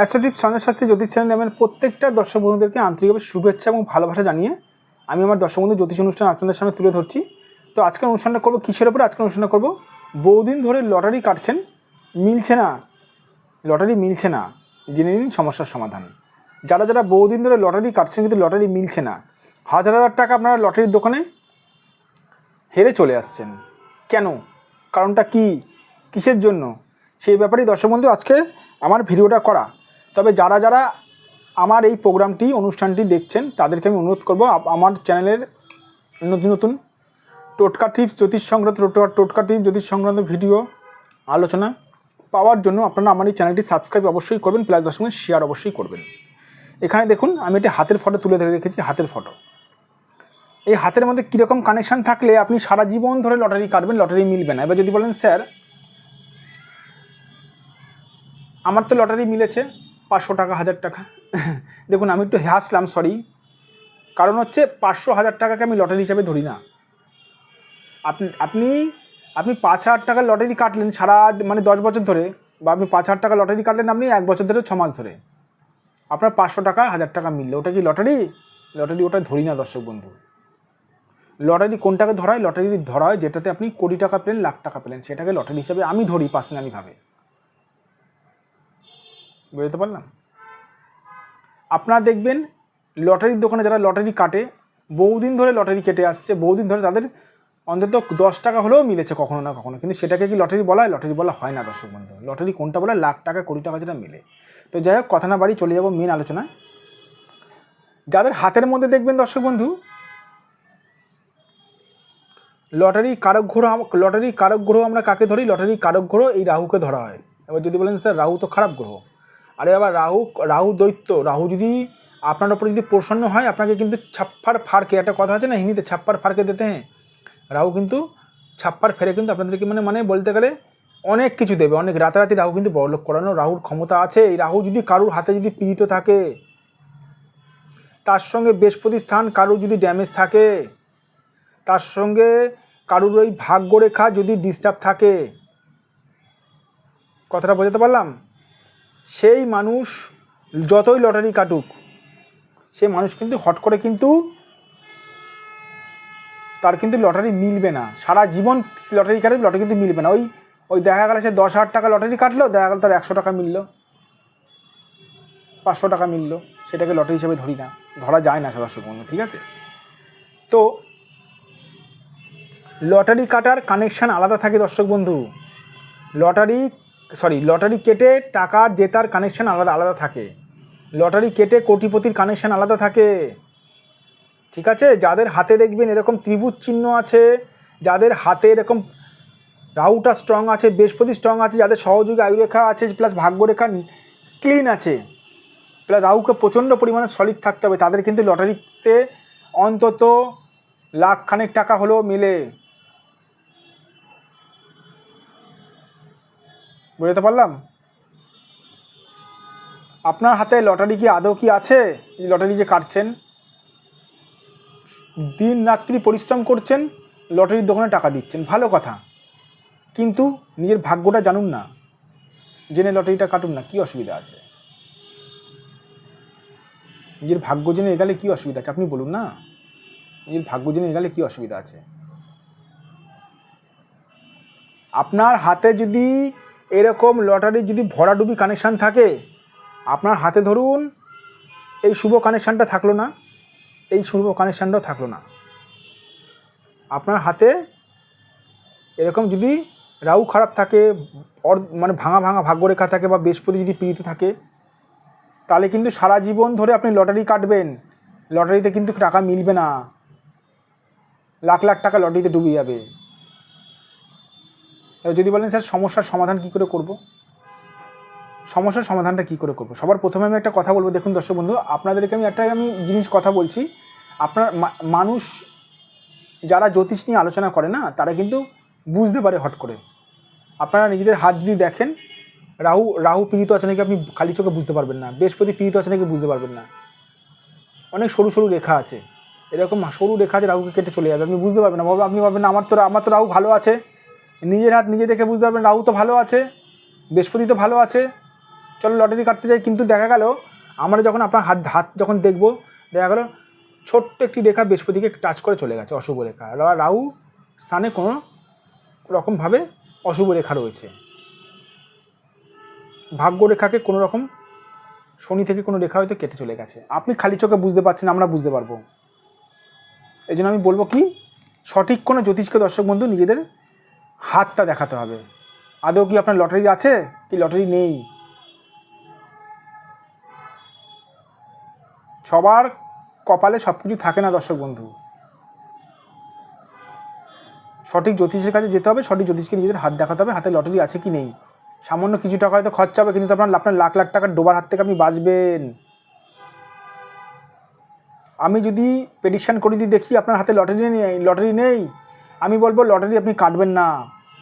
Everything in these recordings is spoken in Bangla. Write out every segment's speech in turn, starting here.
অ্যাস্ট্রোটিক সঞ্জয় শাস্ত্রী জ্যোতিষ চ্যানেল নামের প্রত্যেকটা দর্শক বন্ধুদেরকে আন্তরিকভাবে শুভেচ্ছা এবং ভালোবাসা জানিয়ে আমি আমার দর্শক বন্ধু জ্যোতিষ অনুষ্ঠান আপনাদের সামনে তুলে ধরছি। তো আজকের অনুষ্ঠানটা করব কিসের ওপরে আজকের অনুষ্ঠানটা করব বহুদিন ধরে লটারি কাটছেন, মিলছে না, লটারি মিলছে না, জেনে নিন সমস্যার সমাধান। যারা যারা বহুদিন ধরে লটারি কাটছেন কিন্তু লটারি মিলছে না, হাজার হাজার টাকা আপনারা লটারির দোকানে হেরে চলে আসছেন। কেন? কারণটা কি? কিসের জন্য? সেই ব্যাপারেই দর্শক বন্ধু আজকে আমার ভিডিওটা করা। তবে যারা যারা আমার এই প্রোগ্রামটি, অনুষ্ঠানটি দেখছেন, তাদেরকে আমি অনুরোধ করব আমার চ্যানেলের নতুন নতুন টোটকা টিপস, জ্যোতিষ সংক্রান্ত টোটকা টোটকা টিপস, জ্যোতিষ সংক্রান্ত ভিডিও, আলোচনা পাওয়ার জন্য আপনারা আমার এই চ্যানেলটি সাবস্ক্রাইব অবশ্যই করবেন, প্লাস দশ শেয়ার অবশ্যই করবেন। এখানে দেখুন, আমি একটি হাতের ফটো তুলে ধরে রেখেছি, হাতের ফটো। এই হাতের মধ্যে কীরকম কানেকশান থাকলে আপনি সারা জীবন ধরে লটারি কাটবেন লটারি মিলবে না। এবার যদি বলেন, স্যার, আমার তো লটারি মিলেছে। পাঁচশো টাকা, হাজার টাকা। দেখুন, আমি একটু হাসলাম সরি কারণ হচ্ছে, পাঁচশো, হাজার টাকাকে আমি লটারি হিসাবে ধরি না। আপনি আপনি আপনি পাঁচ হাজার টাকার লটারি কাটলেন সারা মানে দশ বছর ধরে, বা আপনি পাঁচ হাজার টাকা লটারি কাটলেন আপনি এক বছর ধরে, ছ মাস ধরে। আপনার পাঁচশো টাকা, হাজার টাকা মিললে। ওটা কি লটারি লটারি ওটা ধরি না, দর্শক বন্ধু। লটারি কোনটাকে ধরা হয় লটারি ধরা হয় যেটাতে আপনি কোটি টাকা পেলেন, লাখ টাকা পেলেন। সেটাকে লটারি হিসাবে আমি ধরি পার্সোনালিভাবে বুঝতে পারলাম? আপনারা দেখবেন লটারির দোকানে যারা লটারি কাটে, বহুদিন ধরে লটারি কেটে আসছে, বহুদিন ধরে তাদের অন্তত দশ টাকা হলেও মিলেছে কখনো না কখনো। কিন্তু সেটাকে কি লটারি বলা হয়? লটারি বলা হয় না, দর্শক বন্ধু। লটারি কোনটা বলা? লাখ টাকা, কোটি টাকা যেটা মিলে। তো যাই হোক, কথা না বাড়ি চলে যাব মেন আলোচনায়। যাদের হাতের মধ্যে দেখবেন দর্শক বন্ধু, লটারি কারক গ্রহ লটারি কারক গ্রহ আমরা কাকে ধরি? লটারি কারক গ্রহ এই রাহুকে ধরা হয়। এবার যদি বলেন, স্যার, রাহু তো খারাপ গ্রহ। আরে আবার রাহু রাহু দৈত্য। রাহু যদি আপনার ওপর যদি প্রসন্ন হয়, আপনাকে কিন্তু ছাপ্পার ফারকে, একটা কথা আছে না হিন্দিতে, ছাপ্পার ফারকে দিতে হ্যাঁ। রাহু কিন্তু ছাপ্পার ফেরে কিন্তু আপনাদেরকে মানে মানে বলতে গেলে অনেক কিছু দেবে, অনেক রাতারাতি রাহু কিন্তু বড়লোক করানো রাহুর ক্ষমতা আছে। এই রাহু যদি কারুর হাতে যদি পীড়িত থাকে, তার সঙ্গে বৃহস্পতি স্থান কারুর যদি ড্যামেজ থাকে, তার সঙ্গে কারুর ওই ভাগ্যরেখা যদি ডিস্টার্ব থাকে, কথাটা বোঝাতে পারলাম? সেই মানুষ যতই লটারি কাটুক, সেই মানুষ কিন্তু হট করে কিন্তু তার কিন্তু লটারি মিলবে না। সারা জীবন লটারি কাটে লটারি কিন্তু মিলবে না। ওই ওই দেখা গেল সে দশ হাজার টাকা লটারি কাটলো, দেখা গেল তার একশো টাকা মিললো, পাঁচশো টাকা মিললো। সেটাকে লটারি হিসেবে ধরি না, ধরা যায় না সদস্য বন্ধু ঠিক আছে? তো লটারি কাটার কানেকশান আলাদা থাকে দর্শক বন্ধু। লটারি সরি লটারি কেটে টাকা জেতার কানেকশান আলাদা আলাদা থাকে। লটারি কেটে কোটিপতির কানেকশান আলাদা থাকে। ঠিক আছে? যাদের হাতে দেখবেন এরকম ত্রিভুজ চিহ্ন আছে, যাদের হাতে এরকম রাহুটা স্ট্রং আছে, বৃহস্পতি স্ট্রং আছে, যাদের সহযোগী আয়ুরেখা আছে প্লাস ভাগ্যরেখা ক্লিন আছে প্লাস রাহুকে প্রচণ্ড পরিমাণে সলিড থাকতে হবে। তাদের কিন্তু লটারিতে অন্তত লাখ খানেক টাকা হলেও মিলে। বুঝতে পারলাম? আপনার হাতে লটারি কি আদৌ কি আছে? এই লটারি যে কাটছেন, দিন রাত্রি পরিশ্রম করছেন, লটারির দোকানে টাকা দিচ্ছেন, ভালো কথা। কিন্তু নিজের ভাগ্যটা জানুন না। জেনে লটারিটা কাটুন না, কি অসুবিধা আছে? নিজের ভাগ্য জেনে এগালে কি অসুবিধা আছে? আপনি বলুন না। নিজের ভাগ্য জেনে এগালে কি অসুবিধা আছে? আপনার হাতে যদি এরকম লটারির যদি ভরাডুবি কানেকশান থাকে, আপনার হাতে ধরুন এই শুভ কানেকশানটা থাকল না, এই শুভ কানেকশানটাও থাকল না। আপনার হাতে এরকম যদি রাহু খারাপ থাকে মানে ভাঙা ভাঙা ভাগ্যরেখা থাকে বা বৃহস্পতি যদি পীড়িত থাকে, তাহলে কিন্তু সারা জীবন ধরে আপনি লটারি কাটবেন। লটারিতে কিন্তু টাকা মিলবে না। লাখ লাখ টাকা লটারিতে ডুবে যাবে। এবার যদি বলেন স্যার সমস্যার সমাধান কি করে করব? সমস্যার সমাধানটা কি করে করব? সবার প্রথমে আমি একটা কথা বলব। দেখুন দর্শক বন্ধু আপনাদেরকে আমি একটা আমি জিনিস কথা বলছি। আপনার মানুষ যারা জ্যোতিষ নিয়ে আলোচনা করে না তারা কিন্তু বুঝতে পারে হট করে। আপনারা নিজেদের হাত যদি দেখেন রাহু রাহু পীড়িত আছে নাকি আপনি খালি চোখে বুঝতে পারবেন না। বৃহস্পতি পীড়িত আছে নাকি বুঝতে পারবেন না। অনেক সরু সরু রেখা আছে। এরকম সরু রেখা আছে রাহুকে কেটে চলে যাবে। আপনি বুঝতে পারবেন না। বাবা আপনি ভাববেন না, আমার তো আমার তো রাহু ভালো আছে। নিজের হাত নিজে দেখে বুঝতে পারবেন, রাহু তো ভালো আছে, বৃহস্পতি তো ভালো আছে। চলো লটারি কাটতে যাই, কিন্তু দেখা গেল, আমরা যখন আপনার হাত হাত যখন দেখব, দেখা গেল ছোট্ট একটি রেখা বৃহস্পতিকে টাচ করে চলে গেছে, অশুভ রেখা। রাহু স্থানে কোনো রকমভাবে অশুভ রেখা রয়েছে। ভাগ্য রেখাকে কোনো রকম শনি থেকে কোনো রেখা হয়তো কেটে চলে গেছে। আপনি খালি চোখে বুঝতে পারছেন, আমরা বুঝতে পারব। এই জন্য আমি বলব কি, সঠিক কোনো জ্যোতিষকে দর্শক বন্ধু নিজেদের হাতটা দেখাতে হবে। আদৌ কি আপনার লটারি আছে? কি লটারি নেই? সবার কপালে সব কিছু থাকে না, দর্শক বন্ধু। সঠিক জ্যোতিষের কাছে যেতে হবে, সঠিক জ্যোতিষকে নিজেদের হাত দেখাতে হবে, হাতে লটারি আছে কি নেই। সামান্য কিছু টাকা হয়তো খরচা হবে, কিন্তু আপনার আপনার লাখ লাখ টাকার ডোবার হাত থেকে আপনি বাঁচবেন। আমি যদি প্রেডিকশান করে দিয়ে দেখি আপনার হাতে লটারি নেই লটারি নেই আমি বলব লটারি আপনি কাটবেন না।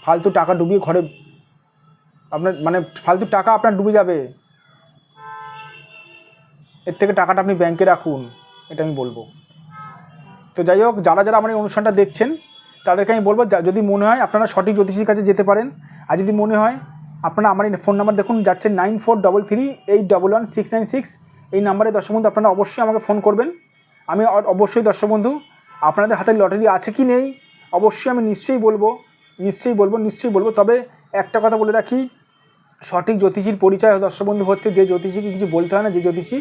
ফালতু টাকা ডুবিয়ে ঘরে আপনার মানে ফালতু টাকা আপনার ডুবে যাবে। এর থেকে টাকাটা আপনি ব্যাংকে রাখুন, এটা আমি বলব। তো যাই হোক, যারা যারা আমার এই অনুষ্ঠানটা দেখছেন, তাদেরকে আমি বলব যদি মনে হয় আপনারা সঠিক জ্যোতিষীর কাছে যেতে পারেন, আর যদি মনে হয় আপনারা আমার এই ফোন নাম্বার দেখুন, যাচ্ছে nine four double three eight double one six nine six এই নাম্বারে দর্শক বন্ধু, আপনারা অবশ্যই আমাকে ফোন করবেন। আমি অবশ্যই দর্শক বন্ধু, আপনাদের হাতে লটারি আছে কি নেই? অবশ্যই আমি নিশ্চয়ই বলব নিশ্চয়ই বলব নিশ্চয়ই বলব। তবে একটা কথা বলে রাখি, সঠিক জ্যোতিষীর পরিচয় দর্শক বন্ধু হচ্ছে, যে জ্যোতিষীকে কিছু বলতে হয় না, যে জ্যোতিষী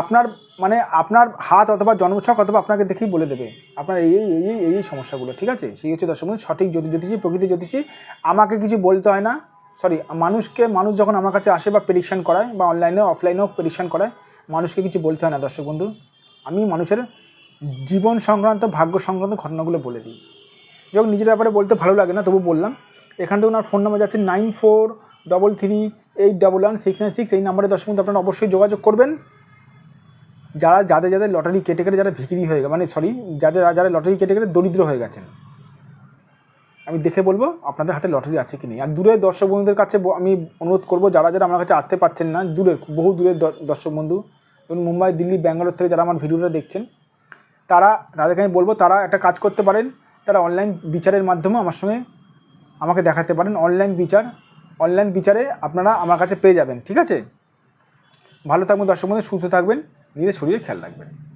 আপনার মানে আপনার হাত অথবা জন্মছক অথবা আপনাকে দেখেই বলে দেবে, আপনার এই এই এই এই এই সমস্যাগুলো, ঠিক আছে? সেই হচ্ছে দর্শক বন্ধু, সঠিক জ্যোতি, জ্যোতিষী, প্রকৃতি জ্যোতিষী, আমাকে কিছু বলতে হয় না সরি মানুষকে, মানুষ যখন আমার কাছে আসে বা প্রেডিকশন করায় বা অনলাইনে অফলাইনেও প্রেডিকশন করায়, মানুষকে কিছু বলতে হয় না দর্শক বন্ধু। আমি মানুষের জীবন সংক্রান্ত, ভাগ্য সংক্রান্ত ঘটনাগুলো বলে দিই। যখন নিজের ব্যাপারে বলতে ভালো লাগে না, তবু বললাম, এখান থেকে ওনার ফোন নাম্বার যাচ্ছে nine four double three eight double one six nine six এই নাম্বারে দর্শক আপনারা অবশ্যই যোগাযোগ করবেন। যারা, যাদের যাদের লটারি কেটে কেটে যারা ভিকিরি হয়ে গেছে মানে সরি যাদের, যারা লটারি কেটে কেটে দরিদ্র হয়ে গেছেন, আমি দেখে বলব আপনাদের হাতে লটারি আছে কি নেই। আর দূরের দর্শক বন্ধুদের কাছে আমি অনুরোধ করব, যারা যারা আমার কাছে আসতে পারছেন না দূরের বহু দূরের দর্শক বন্ধু যেমন মুম্বাই, দিল্লি, ব্যাঙ্গালোর থেকে যারা আমার ভিডিওটা দেখছেন তারা, তাদেরকে আমি বলব, তারা একটা কাজ করতে পারেন। তারা অনলাইন বিচারের মাধ্যমে আমার সঙ্গে আমাকে দেখাতে পারেন। অনলাইন বিচার অনলাইন বিচারে আপনারা আমার কাছে পেয়ে যাবেন, ঠিক আছে? ভালো থাকবেন দর্শক বন্ধু, সুস্থ থাকবেন, নিজের শরীরে খেয়াল রাখবেন।